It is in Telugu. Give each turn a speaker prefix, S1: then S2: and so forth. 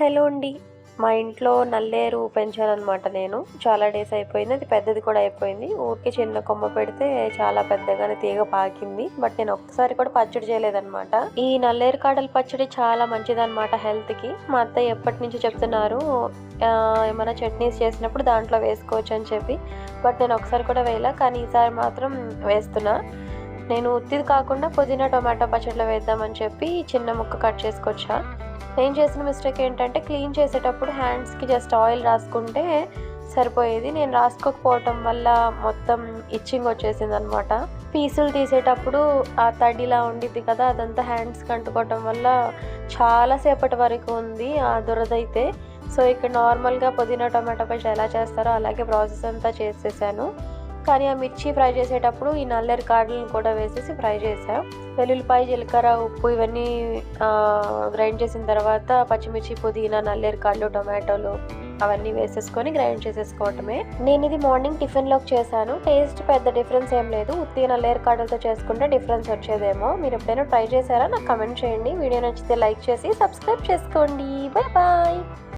S1: హలో అండి. మా ఇంట్లో నల్లేరు పెంచానమాట నేను. చాలా డేస్ అయిపోయింది. అది పెద్దది కూడా అయిపోయింది. ఊరికే చిన్న కొమ్మ పెడితే చాలా పెద్దగానే తీగ పాకింది. బట్ నేను ఒక్కసారి కూడా పచ్చడి చేయలేదన్నమాట. ఈ నల్లేరు కాడల పచ్చడి చాలా మంచిదన్నమాట హెల్త్కి మా అత్తయ్య ఎప్పటి నుంచి చెప్తున్నారు ఏమైనా చట్నీస్ చేసినప్పుడు దాంట్లో వేసుకోవచ్చు అని చెప్పి. బట్ నేను ఒకసారి కూడా వేయలే. కానీ ఈసారి మాత్రం వేస్తున్నా. నేను ఉత్తిది కాకుండా పుదీనా టొమాటో పచ్చడిలో వేద్దామని చెప్పి చిన్న ముక్క కట్ చేసుకొచ్చా. నేను చేసిన మిస్టేక్ ఏంటంటే క్లీన్ చేసేటప్పుడు హ్యాండ్స్కి జస్ట్ ఆయిల్ రాసుకుంటే సరిపోయేది. నేను రాసుకోకపోవటం వల్ల మొత్తం ఇచ్చింగ్ వచ్చేసింది అనమాట పీసులు తీసేటప్పుడు ఆ తడిలా ఉండిద్ది కదా అదంతా హ్యాండ్స్కి అంటుకోవటం వల్ల చాలాసేపటి వరకు ఉంది ఆ దురదైతే సో ఇక్కడ నార్మల్గా పుదీనా టొమాటో పచ్చడి ఎలా చేస్తారో అలాగే ప్రాసెస్ అంతా చేసేసాను. కానీ ఆ మిర్చి ఫ్రై చేసేటప్పుడు ఈ నల్లేరు కాడలను కూడా వేసేసి ఫ్రై చేసాం వెల్లుల్లిపాయ జీలకర్ర ఉప్పు ఇవన్నీ గ్రైండ్ చేసిన తర్వాత పచ్చిమిర్చి పుదీనా నల్లేరు కాళ్ళు టొమాటోలు అవన్నీ వేసేసుకొని గ్రైండ్ చేసేసుకోవటమే. నేను ఇది మార్నింగ్ టిఫిన్లోకి చేశాను. టేస్ట్ పెద్ద డిఫరెన్స్ ఏం లేదు. ఉత్తి నల్లేరు కాడలతో చేసుకుంటే డిఫరెన్స్ వచ్చేదేమో. మీరు ఎప్పుడైనా ట్రై చేశారా? నాకు కమెంట్ చేయండి. వీడియో నచ్చితే లైక్ చేసి సబ్స్క్రైబ్ చేసుకోండి. Bye bye.